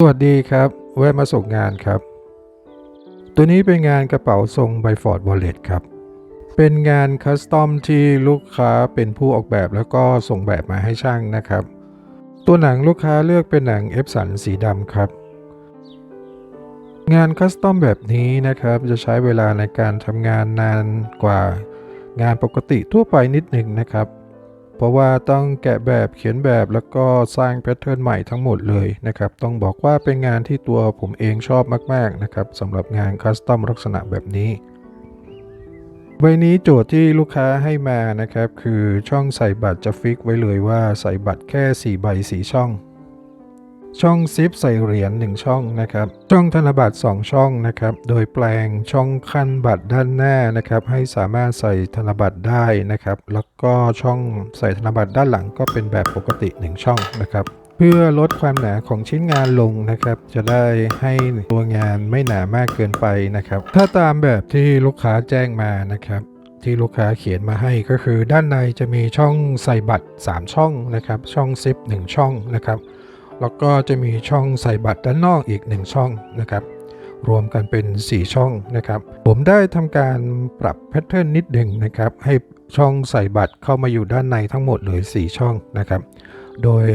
สวัสดีครับ แวะมาส่งงานครับ ตัวนี้เป็นงานกระเป๋าทรงไบฟอร์ดวอลเล็ตครับ เป็นงานคัสตอมที่ลูกค้าเป็นผู้ออกแบบแล้วก็ส่งแบบมาให้ช่างนะครับ ตัวหนังลูกค้าเลือกเป็นหนังเอฟสันสีดำครับ งานคัสตอมแบบนี้นะครับจะใช้เวลาในการทำงานนานกว่างานปกติทั่วไปนิดหนึ่งนะครับ เพราะว่าต้องแกะแบบเขียนแบบแล้วก็สร้างแพทเทิร์นใหม่ทั้งหมดเลยนะครับต้องบอกว่าเป็นงานที่ตัวผมเองชอบมากๆนะครับสำหรับงานคัสตอมลักษณะแบบนี้ใบนี้โจทย์ที่ลูกค้าให้มานะครับ คือช่องใส่บัตรจะฟิกไว้เลยว่าใส่บัตรแค่ 4 ใบ 4 ช่อง ช่องซิปใส่เหรียญ1ช่องนะครับช่องธนบัตร2ช่องนะครับโดยแปลงช่องขั้นบัตรด้านหน้านะครับให้สามารถใส่ธนบัตรได้นะครับแล้วก็ช่องใส่ธนบัตรด้านหลังก็เป็นแบบปกติ 1 ช่องนะครับเพื่อลดความหนาของชิ้นงานลงนะครับ จะได้ให้ตัวงานไม่หนามากเกินไปนะครับ ถ้าตามแบบที่ลูกค้าแจ้งมานะครับที่ลูกค้าเขียนมาให้ก็คือด้านในจะมีช่องใส่บัตร 3 ช่องนะครับ ช่องซิป1ช่องนะครับ แล้วก็จะมีช่องใส่บัตรด้านนอกอีก 1 ช่องนะครับ รวมกันเป็น 4 ช่องนะครับ ผมได้ทำการปรับแพทเทิร์นนิดหนึ่งนะครับ ให้ช่องใส่บัตรเข้ามาอยู่ด้านในทั้งหมดเลย 4 ช่องนะครับ โดย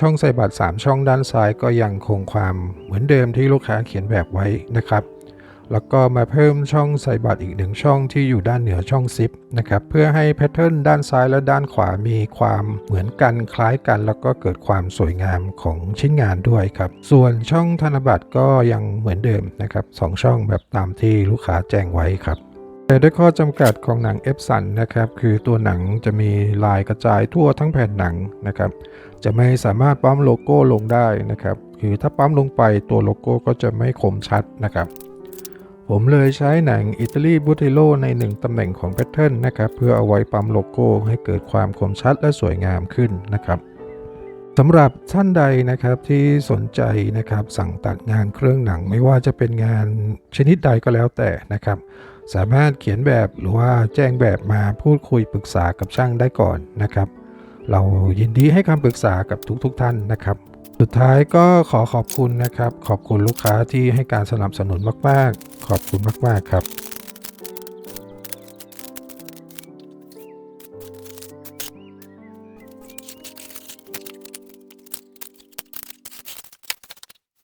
ช่องใส่บัตร 3 ช่องด้านซ้ายก็ยังคงความเหมือนเดิมที่ลูกค้าเขียนแบบไว้นะครับ แล้วก็มาเพิ่มช่องใส่บัตรอีกหนึ่งช่องที่อยู่ด้านเหนือช่องซิปนะครับเพื่อให้แพทเทิร์นด้านซ้ายและด้านขวามีความเหมือนกันคล้ายกัน แล้วก็เกิดความสวยงามของชิ้นงานด้วยครับ ส่วนช่องธนบัตรก็ยังเหมือนเดิมนะครับสองช่องแบบตามที่ลูกค้าแจ้งไว้ครับแต่ด้วยข้อจำกัดของหนังเอฟสันนะครับคือตัวหนังจะมีลายกระจายทั่วทั้งแผ่นหนังนะครับจะไม่สามารถปั๊มโลโก้ลงได้นะครับคือถ้าปั๊มลงไปตัวโลโก้ก็จะไม่คมชัดนะครับ ผมเลยใช้หนังอิตาลีบูติโลในหนึ่งตำแหน่งของแพทเทิร์นนะครับเพื่อเอาไว้ปั๊มโลโก้ให้เกิดความคมชัดและสวยงามขึ้นนะครับสำหรับท่านใดนะครับที่สนใจนะครับสั่งตัดงานเครื่องหนังไม่ว่าจะเป็นงานชนิดใดก็แล้วแต่นะครับ สามารถเขียนแบบหรือว่าแจ้งแบบมาพูดคุยปรึกษากับช่างได้ก่อนนะครับ เรายินดีให้คำปรึกษากับทุกๆทท่านนะครับ สุดท้ายก็ขอขอบคุณนะครับ ขอบคุณลูกค้าที่ให้การสนับสนุนมาก ๆ ขอบคุณมาก ๆ ครับ